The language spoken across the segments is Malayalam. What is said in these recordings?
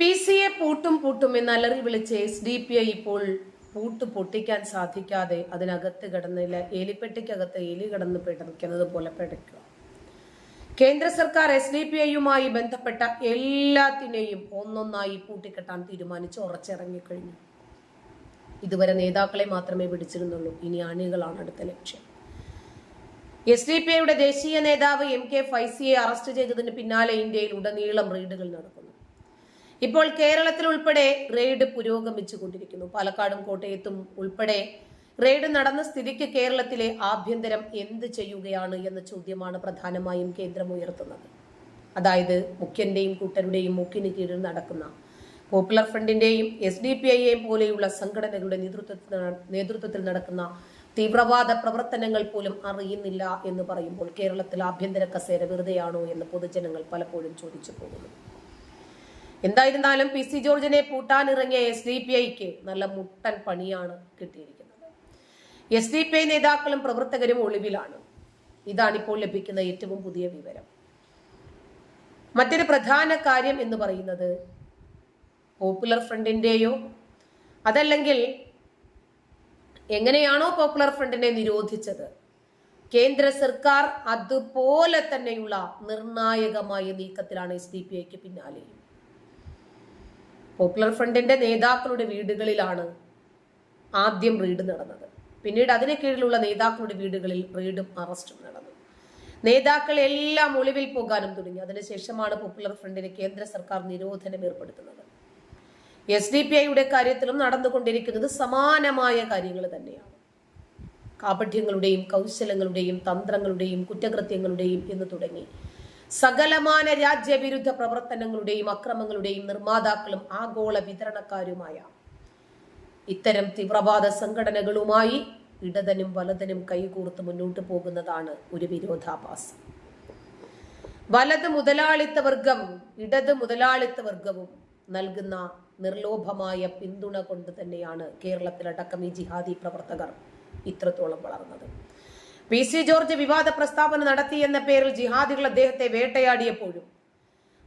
പി സിയെ പൂട്ടും പൂട്ടും എന്ന് അലറി വിളിച്ച് എസ് ഡി പി ഐ ഇപ്പോൾ പൂട്ട് പൊട്ടിക്കാൻ സാധിക്കാതെ അതിനകത്ത് കിടന്നില്ല എലിപ്പെട്ടിക്കകത്ത് എലി കിടന്ന് പിടയ്ക്കുന്നത് പോലെ പിടയ്ക്കുക കേന്ദ്ര സർക്കാർ എസ് ഡി പി ഐയുമായി ബന്ധപ്പെട്ട എല്ലാത്തിനെയും ഒന്നൊന്നായി പൂട്ടിക്കെട്ടാൻ തീരുമാനിച്ച് ഉറച്ചിറങ്ങിക്കഴിഞ്ഞു. ഇതുവരെ നേതാക്കളെ മാത്രമേ പിടിച്ചിരുന്നുള്ളൂ. ഇനി അണികളാണ് അടുത്ത ലക്ഷ്യം. എസ് ഡി പി ഐയുടെ ദേശീയ നേതാവ് എം കെ ഫൈസിയെ അറസ്റ്റ് ചെയ്തതിന് പിന്നാലെ ഇന്ത്യയിൽ ഉടനീളം റെയ്ഡുകൾ നടക്കുന്നു. ഇപ്പോൾ കേരളത്തിൽ ഉൾപ്പെടെ റെയ്ഡ് പുരോഗമിച്ചു കൊണ്ടിരിക്കുന്നു പാലക്കാടും കോട്ടയത്തും ഉൾപ്പെടെ റെയ്ഡ് നടന്ന സ്ഥിതിക്ക് കേരളത്തിലെ ആഭ്യന്തരം എന്ത് ചെയ്യുകയാണ് എന്ന ചോദ്യമാണ് പ്രധാനമായും കേന്ദ്രം ഉയർത്തുന്നത്. അതായത് മുഖ്യന്റെയും കൂട്ടരുടെയും മുക്കിന് കീഴിൽ നടക്കുന്ന പോപ്പുലർ ഫ്രണ്ടിന്റെയും എസ് ഡി പി ഐയെയും പോലെയുള്ള സംഘടനകളുടെ നേതൃത്വത്തിൽ നേതൃത്വത്തിൽ നടക്കുന്ന തീവ്രവാദ പ്രവർത്തനങ്ങൾ പോലും അറിയുന്നില്ല എന്ന് പറയുമ്പോൾ കേരളത്തിൽ ആഭ്യന്തര കസേര വെറുതെയാണോ എന്ന് പൊതുജനങ്ങൾ പലപ്പോഴും ചോദിച്ചു പോകുന്നു. എന്തായിരുന്നാലും പി സി ജോർജിനെ പൂട്ടാനിറങ്ങിയ എസ് ഡി പി ഐക്ക് നല്ല മുട്ടൻ പണിയാണ് കിട്ടിയിരിക്കുന്നത്. എസ് ഡി പി ഐ നേതാക്കളും പ്രവർത്തകരും ഒളിവിലാണ്. ഇതാണിപ്പോൾ ലഭിക്കുന്ന ഏറ്റവും പുതിയ വിവരം. മറ്റൊരു പ്രധാന കാര്യം എന്ന് പറയുന്നത് പോപ്പുലർ ഫ്രണ്ടിന്റെയോ അതല്ലെങ്കിൽ എങ്ങനെയാണോ പോപ്പുലർ ഫ്രണ്ടിനെ നിരോധിച്ചത് കേന്ദ്ര സർക്കാർ അതുപോലെ തന്നെയുള്ള നിർണായകമായ നീക്കത്തിലാണ് എസ് ഡി പി ഐക്ക് പിന്നാലെയും. പോപ്പുലർ ഫ്രണ്ടിന്റെ നേതാക്കളുടെ വീടുകളിലാണ് ആദ്യം റെയ്ഡ് നടന്നത്. പിന്നീട് അതിന് കീഴിലുള്ള നേതാക്കളുടെ വീടുകളിൽ റെയ്ഡും അറസ്റ്റും നടന്നു. നേതാക്കൾ എല്ലാം ഒളിവിൽ പോകാനും തുടങ്ങി. അതിനുശേഷമാണ് പോപ്പുലർ ഫ്രണ്ടിന് കേന്ദ്ര സർക്കാർ നിരോധനം ഏർപ്പെടുത്തുന്നത്. എസ് ഡി പി ഐയുടെ കാര്യത്തിലും നടന്നുകൊണ്ടിരിക്കുന്നത് സമാനമായ കാര്യങ്ങൾ തന്നെയാണ്. കാപഠ്യങ്ങളുടെയും കൗശലങ്ങളുടെയും തന്ത്രങ്ങളുടെയും കുറ്റകൃത്യങ്ങളുടെയും എന്ന് തുടങ്ങി. സകലമാന രാജ്യവിരുദ്ധ പ്രവർത്തനങ്ങളുടെയും അക്രമങ്ങളുടെയും നിർമ്മാതാക്കളും ആഗോള വിതരണക്കാരുമായ ഇത്തരം തീവ്രവാദ സംഘടനകളുമായി ഇടതനും വലതനും കൈകോർത്ത് മുന്നോട്ട് പോകുന്നതാണ് ഒരു വിരോധാഭാസം. വലത് മുതലാളിത്ത വർഗം ഇടത് മുതലാളിത്ത വർഗവും നൽകുന്ന നിർലോഭമായ പിന്തുണ കൊണ്ട് തന്നെയാണ് കേരളത്തിലടക്കം ഈ ജിഹാദി പ്രവർത്തകർ ഇത്രത്തോളം വളർന്നത്. പി സി ജോർജ് വിവാദ പ്രസ്താവന നടത്തി എന്ന പേരിൽ ജിഹാദികൾ അദ്ദേഹത്തെ വേട്ടയാടിയപ്പോഴും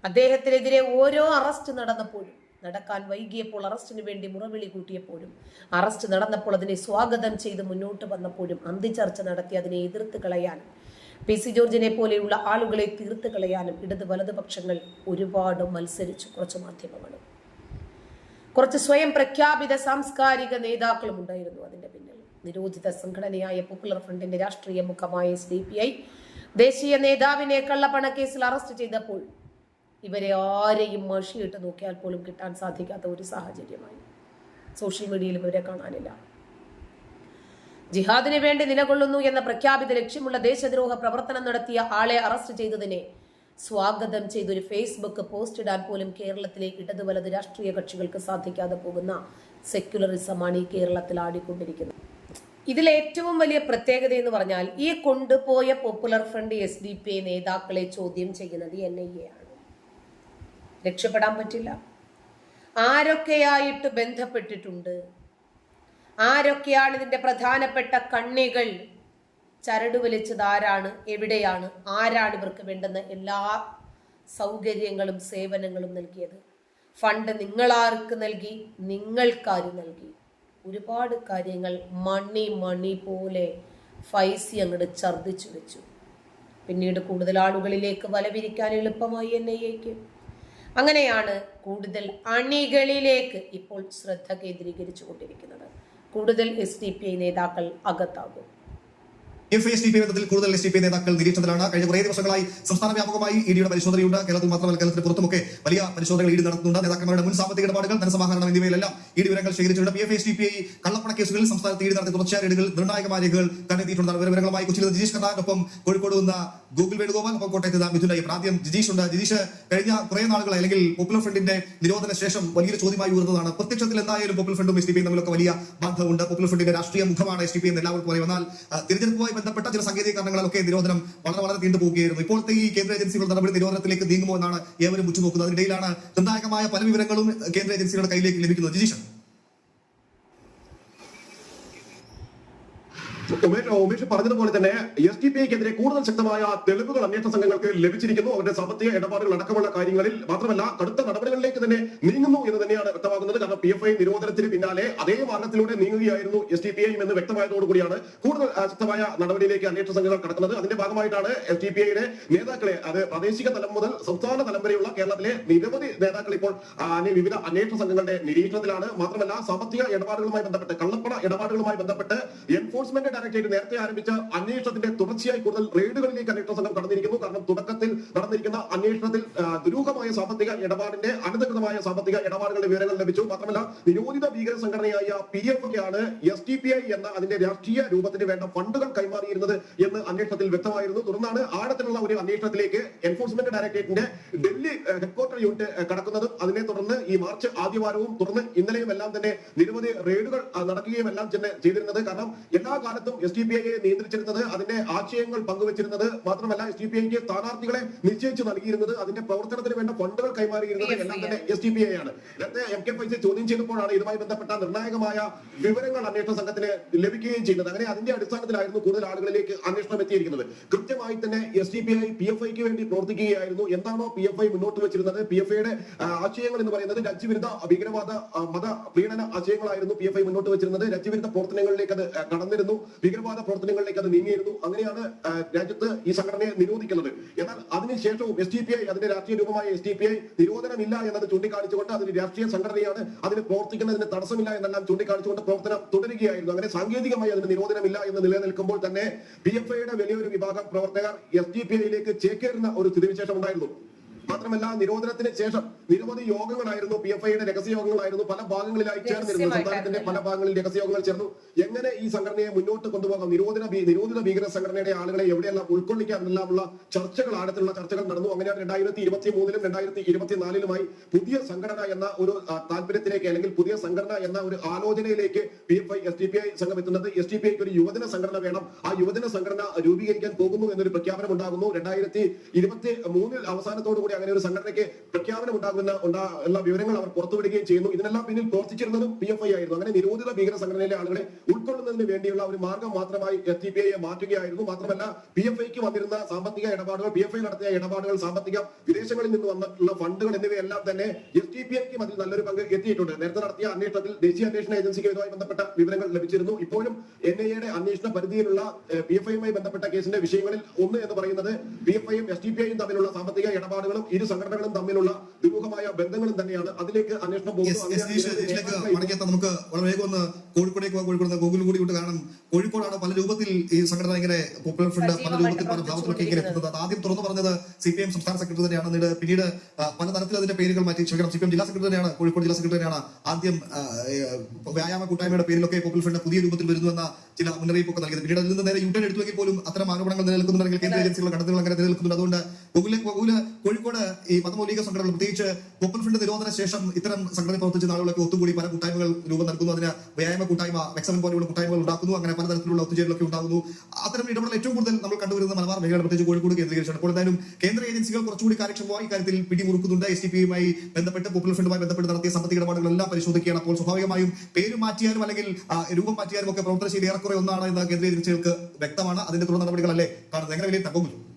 അദ്ദേഹത്തിനെതിരെ ഓരോ അറസ്റ്റ് നടന്നപ്പോഴും നടക്കാൻ വൈകിയപ്പോൾ അറസ്റ്റിന് വേണ്ടി മുറവിളി കൂട്ടിയപ്പോഴും അറസ്റ്റ് നടന്നപ്പോൾ അതിനെ സ്വാഗതം ചെയ്ത് മുന്നോട്ട് വന്നപ്പോഴും അന്തിചർച്ച നടത്തി അതിനെ എതിർത്ത് കളയാനും പി സി ജോർജിനെ പോലെയുള്ള ആളുകളെ തീർത്ത് കളയാനും ഇടത് വലതുപക്ഷങ്ങൾ ഒരുപാട് മത്സരിച്ചു. കുറച്ച് മാധ്യമങ്ങളും കുറച്ച് സ്വയം പ്രഖ്യാപിത സാംസ്കാരിക നേതാക്കളും ഉണ്ടായിരുന്നു അതിന്റെ നിരോധിത സംഘടനയായ പോപ്പുലർ ഫ്രണ്ടിന്റെ രാഷ്ട്രീയ മുഖമായ എസ് ഡി പി ഐ ദേശീയ നേതാവിനെ കള്ളപ്പണക്കേസിൽ അറസ്റ്റ് ചെയ്തപ്പോൾ ഇവരെ ആരെയും മഷിയിട്ട് നോക്കിയാൽ പോലും കിട്ടാൻ സാധിക്കാത്ത ഒരു സാഹചര്യമായി. സോഷ്യൽ മീഡിയയിൽ ഇവരെ കാണാനില്ല. ജിഹാദിന് വേണ്ടി നിലകൊള്ളുന്നു എന്ന പ്രഖ്യാപിത ലക്ഷ്യമുള്ള ദേശദ്രോഹ പ്രവർത്തനം നടത്തിയ ആളെ അറസ്റ്റ് ചെയ്തതിനെ സ്വാഗതം ചെയ്തൊരു ഫേസ്ബുക്ക് പോസ്റ്റ് ഇടാൻ പോലും കേരളത്തിലെ ഇടതു വലത് രാഷ്ട്രീയ കക്ഷികൾക്ക് സാധിക്കാതെ പോകുന്ന സെക്യുലറിസമാണ് ഈ കേരളത്തിൽ ആടിക്കൊണ്ടിരിക്കുന്നത്. ഇതിൽ ഏറ്റവും വലിയ പ്രത്യേകത എന്ന് പറഞ്ഞാൽ ഈ കൊണ്ടുപോയ popular front S D P I നേതാക്കളെ ചോദ്യം ചെയ്യുന്നത് എൻ ഐ എ ആണ്. രക്ഷപ്പെടാൻ പറ്റില്ല. ആരൊക്കെയായിട്ട് ബന്ധപ്പെട്ടിട്ടുണ്ട്? ആരൊക്കെയാണ് ഇതിന്റെ പ്രധാനപ്പെട്ട കണ്ണികൾ? ചരട് വലിച്ചത് ആരാണ്? എവിടെയാണ്? ആരാണ് ഇവർക്ക് വേണ്ടുന്ന എല്ലാ സൗകര്യങ്ങളും സേവനങ്ങളും നൽകിയത്? ഫണ്ട് നിങ്ങളാർക്ക് നൽകി നിങ്ങൾക്കാര് നൽകി. ഒരുപാട് കാര്യങ്ങൾ മണി മണി പോലെ ഫൈസി അങ്ങോട്ട് ഛർദ്ദിച്ചു വെച്ചു. പിന്നീട് കൂടുതൽ ആളുകളിലേക്ക് വലവിരിക്കാൻ എളുപ്പമായി എൻ ഐ അങ്ങനെയാണ് കൂടുതൽ അണികളിലേക്ക് ഇപ്പോൾ ശ്രദ്ധ കേന്ദ്രീകരിച്ചു കൊണ്ടിരിക്കുന്നത്. കൂടുതൽ എസ് ഡി പി ഐ നേതാക്കൾ അകത്താകും. എഫ് എസ് ഡി പി ബന്ധത്തിൽ കൂടുതൽ എസ് ഡി പി നേതാക്കൾ നിരീക്ഷണത്തിലാണ്. കഴിഞ്ഞ കുറേ ദിവസങ്ങളായി സംസ്ഥാന വ്യാപകമായി ഇഡിയുടെ പരിശോധനയുണ്ട്. കേരളത്തിൽ മാത്രമല്ല കേരളത്തിന് പുറത്തുമൊക്കെ വലിയ പരിശോധനകൾ ഇഡി നടത്തുന്നുണ്ട്. നേതാക്കന്മാരുടെ മുൻ സാമ്പത്തിക ഇടപാടുകൾ ധനസമാഹരണം എന്നിവയിലെല്ലാം ഇഡി വിവരങ്ങൾ ശേഖരിച്ചിട്ടുണ്ട്. P F S D P I കള്ളപ്പണ കേസുകളിൽ സംസ്ഥാനത്ത് ഇഡി നടത്തിയ തുടർച്ചയായ റെയ്ഡുകൾ നിർണായകമായ രേഖകൾ കണ്ടെത്തിയിട്ടുണ്ട് വിവരങ്ങളുമായി കൊച്ചിയിൽ ജിജീഷ് കർണാടൊപ്പം കോഴിക്കോട് നിന്ന് ഗൂഗിൾ വേണുഗോപാൽ ഒപ്പം കോട്ടയത്ത് മിഥുൻ അയ്യപ്പൻ. ആദ്യം ജിജീഷ് ഉണ്ട്. ജിജീഷ് കഴിഞ്ഞ കുറേ നാളുകൾ അല്ലെങ്കിൽ പോപ്പുലർ ഫ്രണ്ടിന്റെ നിരോധന ശേഷം വലിയൊരു ചോദ്യമായി ഉയർന്നതാണ്. പ്രത്യക്ഷത്തിൽ എന്തായാലും പോപ്പുലർ ഫ്രണ്ടും എസ് ഡി പിയും തമ്മിലൊക്കെ വലിയ ബന്ധമുണ്ട് പോപ്പുലർ ഫ്രണ്ടിന്റെ രാഷ്ട്രീയ മുഖമാണ് എസ് ഡി പി എന്ന് എല്ലാവർക്കും അറിയാം. എന്നാൽ തിരഞ്ഞെടുപ്പുമായി ബന്ധപ്പെട്ട ചില സാങ്കേതിക കാരണങ്ങളൊക്കെ നിരോധനം വളരെ വളരെ നീണ്ടുപോവുകയായിരുന്നു ഇപ്പോഴത്തെ ഈ കേന്ദ്ര ഏജൻസികൾ നടപടി നിരോധനത്തിലേക്ക് നീങ്ങുമോ എന്നാണ് ഏവരും ഉച്ചുനോക്കുന്നത് അതിനിടയിലാണ് നിർണായകമായ പല വിവരങ്ങളും കേന്ദ്ര ഏജൻസികളുടെ കയ്യിലേക്ക് ലഭിക്കുന്നത്. ജിജീഷ്. ഉമേഷ് പറഞ്ഞതുപോലെ തന്നെ എസ് ഡി പി ഐക്കെതിരെ കൂടുതൽ ശക്തമായ തെളിവുകൾ അന്വേഷണ സംഘങ്ങൾക്ക് ലഭിച്ചിരിക്കുന്നു. അവരുടെ സാമ്പത്തിക ഇടപാടുകൾ അടക്കമുള്ള കാര്യങ്ങളിൽ മാത്രമല്ല കടുത്ത നടപടികളിലേക്ക് തന്നെ നീങ്ങുന്നു എന്ന് തന്നെയാണ് വ്യക്തമാകുന്നത്. കാരണം പി എഫ് ഐ നിരോധനത്തിന് പിന്നാലെ അതേ മാർഗത്തിലൂടെ നീങ്ങുകയായിരുന്നു എസ് ഡി പി ഐ എന്ന് വ്യക്തമായതോടുകൂടിയാണ് കൂടുതൽ ശക്തമായ നടപടിയിലേക്ക് അന്വേഷണ സംഘങ്ങൾ കടക്കുന്നത്. അതിന്റെ ഭാഗമായിട്ടാണ് എസ് ഡി പി ഐയുടെ നേതാക്കളെ അത് പ്രാദേശിക തലം മുതൽ സംസ്ഥാന തലം വരെയുള്ള കേരളത്തിലെ നിരവധി നേതാക്കൾ ഇപ്പോൾ വിവിധ അന്വേഷണ സംഘങ്ങളുടെ നിരീക്ഷണത്തിലാണ്. മാത്രമല്ല സാമ്പത്തിക ഇടപാടുകളുമായി ബന്ധപ്പെട്ട് കള്ളപ്പണ ഇടപാടുകളുമായി ബന്ധപ്പെട്ട് എൻഫോഴ്സ്മെന്റ് ഡയറക്ടറേറ്റ് നേരത്തെ ആരംഭിച്ച അന്വേഷണത്തിന്റെ തുടർച്ചയായി കൂടുതൽ റെയ്ഡുകളിലേക്ക് അന്വേഷണ സംഘം കടന്നിരിക്കുന്നു. കാരണം തുടക്കത്തിൽ നടന്നിരിക്കുന്ന അന്വേഷണത്തിൽ ദുരൂഹമായ സാമ്പത്തിക ഇടപാടിന്റെ അനധികൃതമായ സാമ്പത്തിക ഇടപാടുകളുടെ വിവരങ്ങൾ ലഭിച്ചു. മാത്രമല്ല നിരോധിത ഭീകര സംഘടനയായ പി എഫ് ആണ് എസ് ടി പി ഐ എന്ന അതിന്റെ രാഷ്ട്രീയ രൂപത്തിന് വേണ്ട ഫണ്ടുകൾ കൈമാറിയിരുന്നത് എന്ന് അന്വേഷണത്തിൽ വ്യക്തമായിരുന്നു. തുടർന്നാണ് ആഴത്തിലുള്ള ഒരു അന്വേഷണത്തിലേക്ക് എൻഫോഴ്സ്മെന്റ് ഡയറക്ടറേറ്റിന്റെ ഡൽഹി ഹെഡ്ക്വാർട്ടർ യൂണിറ്റ് കടക്കുന്നത് കടക്കുന്നതും. അതിനെ തുടർന്ന് ഈ മാർച്ച് ആദ്യവാരവും തുടർന്ന് ഇന്നലെയും എല്ലാം തന്നെ നിരവധി റെയ്ഡുകൾ നടക്കുകയും എല്ലാം തന്നെ ചെയ്തിരുന്നത്. കാരണം എല്ലാ കാലത്തും എസ് ഡി പി ഐയെ നിയന്ത്രിച്ചിരുന്നത് അതിന്റെ ആശയങ്ങൾ പങ്കുവച്ചിരുന്നത് മാത്രമല്ല എസ് ഡി പി ഐക്ക് സ്ഥാനാർത്ഥികളെ നിശ്ചയിച്ച് നൽകിയിരുന്നത് അതിന്റെ പ്രവർത്തനത്തിന് വേണ്ട ഫണ്ടുകൾ കൈമാറിയിരുന്നത് എല്ലാം തന്നെ എസ് ഡി പി ഐ ആണ്. നേരത്തെ എം കെ ഫൈസെ ചോദ്യം ചെയ്തപ്പോഴാണ് ഇതുമായി ബന്ധപ്പെട്ട നിർണായകമായ വിവരങ്ങൾ അന്വേഷണ സംഘത്തിന് ലഭിക്കുകയും ചെയ്യുന്നത് അങ്ങനെ അതിന്റെ അടിസ്ഥാനത്തിലായിരുന്നു കൂടുതൽ ആളുകളിലേക്ക് അന്വേഷണം എത്തിയിരിക്കുന്നത്. കൃത്യമായി തന്നെ S D P I P F ഐക്ക് വേണ്ടി പ്രവർത്തിക്കുകയായിരുന്നു. എന്താണോ പി എഫ് ഐ മുന്നോട്ട് വെച്ചിരുന്നത്? പി എഫ് ഐയുടെ ആശയങ്ങൾ എന്ന് പറയുന്നത് രാജ്യവിരുദ്ധ ഭീകരവാദ മത പ്രീണന ആശയങ്ങളായിരുന്നു പി എഫ് ഐ മുന്നോട്ട് വെച്ചിരുന്നത്. രാജ്യവിരുദ്ധ പ്രവർത്തനങ്ങളിലേക്ക് അത് കടന്നിരുന്നു. ഭീകരവാദ പ്രവർത്തനങ്ങളിലേക്ക് അത് നീങ്ങിയിരുന്നു. അങ്ങനെയാണ് രാജ്യത്ത് ഈ സംഘടനയെ നിരോധിക്കുന്നത്. എന്നാൽ അതിനുശേഷവും എസ് ഡി പി ഐ അതിന്റെ രാഷ്ട്രീയ രൂപമായ എസ് ഡി പി ഐ നിരോധനമില്ല എന്നത് ചൂണ്ടിക്കാണിച്ചുകൊണ്ട് അതിന് രാഷ്ട്രീയ സംഘടനയാണ് അതിന് പ്രവർത്തിക്കുന്നതിന് തടസ്സമില്ല എന്നെല്ലാം ചൂണ്ടിക്കാണിച്ചുകൊണ്ട് പ്രവർത്തനം തുടരുകയായിരുന്നു. അങ്ങനെ സാങ്കേതികമായി അതിന് നിരോധനമില്ല എന്ന് നിലനിൽക്കുമ്പോൾ തന്നെ പി എഫ് ഐയുടെ വലിയൊരു വിഭാഗം പ്രവർത്തകർ എസ് ഡി പി ഐയിലേക്ക് ചേക്കേറുന്ന ഒരു സ്ഥിതിവിശേഷം ഉണ്ടായിരുന്നു. മാത്രമല്ല നിരോധനത്തിന് ശേഷം നിരവധി യോഗങ്ങളായിരുന്നു പി എഫ് ഐയുടെ രഹസ്യ യോഗങ്ങളായിരുന്നു പല ഭാഗങ്ങളിലായി ചേർന്നിരുന്നു സംസ്ഥാനത്തിന്റെ പല ഭാഗങ്ങളിൽ രഹസ്യ യോഗങ്ങൾ ചേർന്നു. എങ്ങനെ ഈ സംഘടനയെ മുന്നോട്ട് കൊണ്ടുപോകാം? നിരോധന നിരോധിത ഭീകര സംഘടനയുടെ ആളുകളെ എവിടെയെല്ലാം ഉൾക്കൊള്ളിക്കാം എന്നെല്ലാമുള്ള ചർച്ചകൾ ആഴത്തിലുള്ള ചർച്ചകൾ നടന്നു. അങ്ങനെ രണ്ടായിരത്തി ഇരുപത്തി മൂന്നിലും രണ്ടായിരത്തി ഇരുപത്തിനാലിലുമായി പുതിയ സംഘടന എന്ന ഒരു താല്പര്യത്തിലേക്ക് അല്ലെങ്കിൽ പുതിയ സംഘടന എന്ന ഒരു ആലോചനയിലേക്ക് P F I S D P I സംഘം എത്തുന്നത്. എസ് ഡി പി ഐക്ക് ഒരു യുവജന സംഘടന വേണം. ആ യുവജന സംഘടന രൂപീകരിക്കാൻ പോകുന്നു എന്നൊരു പ്രഖ്യാപനം ഉണ്ടാകുന്നു രണ്ടായിരത്തി ഇരുപത്തി മൂന്നിൽ അവസാനത്തോടു കൂടി അങ്ങനെ ഒരു സംഘടനയ്ക്ക് പ്രഖ്യാപനം ഉണ്ടാകുന്ന ഉണ്ടാ ഉള്ള വിവരങ്ങൾ അവർ പുറത്തുവിടുകയും ചെയ്യുന്നു. ഇതിനെല്ലാം പിന്നിൽ പ്രവർത്തിച്ചിരുന്നതും പി എഫ് ഐ ആയിരുന്നു. അങ്ങനെ നിരോധിത ഭീകര സംഘടനയിലെ ആളുകളെ ഉൾക്കൊള്ളുന്നതിന് വേണ്ടിയുള്ള ഒരു മാർഗം മാത്രമായി ഡി പി ഐയെ മാറ്റുകയായിരുന്നു. മാത്രമല്ല പി എഫ് ഐക്ക് വന്നിരുന്ന സാമ്പത്തിക ഇടപാടുകൾ പി എഫ് ഐ നടത്തിയ ഇടപാടുകൾ സാമ്പത്തിക വിദേശങ്ങളിൽ നിന്ന് വന്നിട്ടുള്ള ഫണ്ടുകൾ എന്നിവയെല്ലാം തന്നെ എസ് ഡി പി എഫ് അതിൽ നല്ലൊരു പങ്ക് എത്തിയിട്ടുണ്ട്. നേരത്തെ നടത്തിയ അന്വേഷണത്തിൽ ദേശീയ അന്വേഷണ ഏജൻസിക്ക് ഇതുമായി ബന്ധപ്പെട്ട വിവരങ്ങൾ ലഭിച്ചിരുന്നു. ഇപ്പോഴും എൻ ഐ എയുടെ അന്വേഷണ പരിധിയിലുള്ള പി എഫ് ഐയുമായി ബന്ധപ്പെട്ട കേസിന്റെ വിഷയങ്ങളിൽ ഒന്ന് എന്ന് പറയുന്നത് പി എഫ് ഐയും എസ് ഡി പി ഐയും തമ്മിലുള്ള സാമ്പത്തിക ഇടപാടുകളും ഇരു സംഘടനകളും തമ്മിലുള്ള ദുരൂഹമായ ബന്ധങ്ങളും തന്നെയാണ് അതിലേക്ക് അന്വേഷണം പോകുന്നത്. നമുക്ക് വളരെ വേഗം ഒന്ന് കോഴിക്കോടേക്ക് കോഴിക്കോട് ഗൂഗിൾ കൂടി കാണാം കോഴിക്കോടാണ് പല രൂപത്തിൽ ഈ സംഘടന ഇങ്ങനെ പോപ്പുലർ ഫ്രണ്ട് പല രൂപത്തിൽ പല ഭാവത്തിലൊക്കെ ഇങ്ങനെ എത്തുന്നത് അത് ആദ്യം തുറന്നു പറഞ്ഞത് സി പി എം സംസ്ഥാന സെക്രട്ടറി തന്നെയാണ്. എന്നിട്ട് പിന്നീട് പല തരത്തിൽ അതിന്റെ പേരുകൾ മാറ്റി. ക്ഷമിക്കണം സി പി എം ജില്ലാ സെക്രട്ടറി തന്നെയാണ് കോഴിക്കോട് ജില്ലാ സെക്രട്ടറി തന്നെയാണ് ആദ്യം വ്യായാമ കൂട്ടായ്മയുടെ പേരിലൊക്കെ പോപ്പുലർ ഫ്രണ്ട് പുതിയ രൂപത്തിൽ വരുന്നു എന്ന ചില മുന്നറിയിപ്പൊക്കെ നൽകിയത്. പിന്നീട് അതിൽ നിന്ന് നേരെ യൂട്ടേൺ എടുത്തുവെങ്കിൽ പോലും അത്തരം ആരോപണങ്ങൾ നിലനിൽക്കുന്നുണ്ടെങ്കിൽ കേന്ദ്ര ഏജൻസികളുടെ കടത്തുകൾ അങ്ങനെ നിലനിൽക്കുന്നുണ്ട്. അതുകൊണ്ട് ഗൂഗിളിലേക്ക് ഗൂഗിൾ കോഴിക്കോട് ഈ മതമൗലിക സംഘടനകൾ പ്രത്യേകിച്ച് പോപ്പുലർ ഫ്രണ്ട് നിരോധന ശേഷം ഇത്തരം സംഘടന പ്രവർത്തിച്ച ആളുകളൊക്കെ ഒത്തുകൂടി പല കൂട്ടായ്മകൾ രൂപം നൽകുന്നു. അതിന് വ്യായാമ കൂട്ടായ്മ മെക്സമൻ പോലെയുള്ള കൂട്ടായ്മകൾ ഉണ്ടാക്കുന്നു. അങ്ങനെ പലതരത്തിലുള്ള ഒത്തുചേരലൊക്കെ ഉണ്ടാകുന്നു. അത്തരം ഇടപെടൽ ഏറ്റവും കൂടുതൽ നമ്മൾ കണ്ടുവരുന്നത് മലബാർ മേഖല പ്രത്യേകിച്ച് കോഴിക്കോട് കേന്ദ്രീകരിച്ചാണ്. അപ്പോൾ എന്തായാലും കേന്ദ്ര ഏജൻസികൾ കുറച്ചുകൂടി കാര്യക്ഷമമായി ഇക്കാര്യത്തിൽ പിടിമുറുക്കുന്നുണ്ട്. എസ് ടി പിയുമായി ബന്ധപ്പെട്ട് പോപ്പുലർ ഫ്രണ്ടുമായി ബന്ധപ്പെട്ട് നടത്തിയ സാമ്പത്തിക ഇടപാടുകളെല്ലാം പരിശോധിക്കുകയാണ്. അപ്പോൾ സ്വാഭാവികമായും പേര് മാറ്റിയാലും അല്ലെങ്കിൽ രൂപം മാറ്റിയാലും ഒക്കെ പ്രവർത്തനശൈലി ഏറെക്കുറെ ഒന്നാണ് എന്ന് കേന്ദ്ര ഏജൻസികൾക്ക് വ്യക്തമാണ്. അതിന്റെ തുടർ നടപടികളല്ലേ കാണുന്നത്? എങ്ങനെ വിലയിരുത്താൻ പോകുന്നു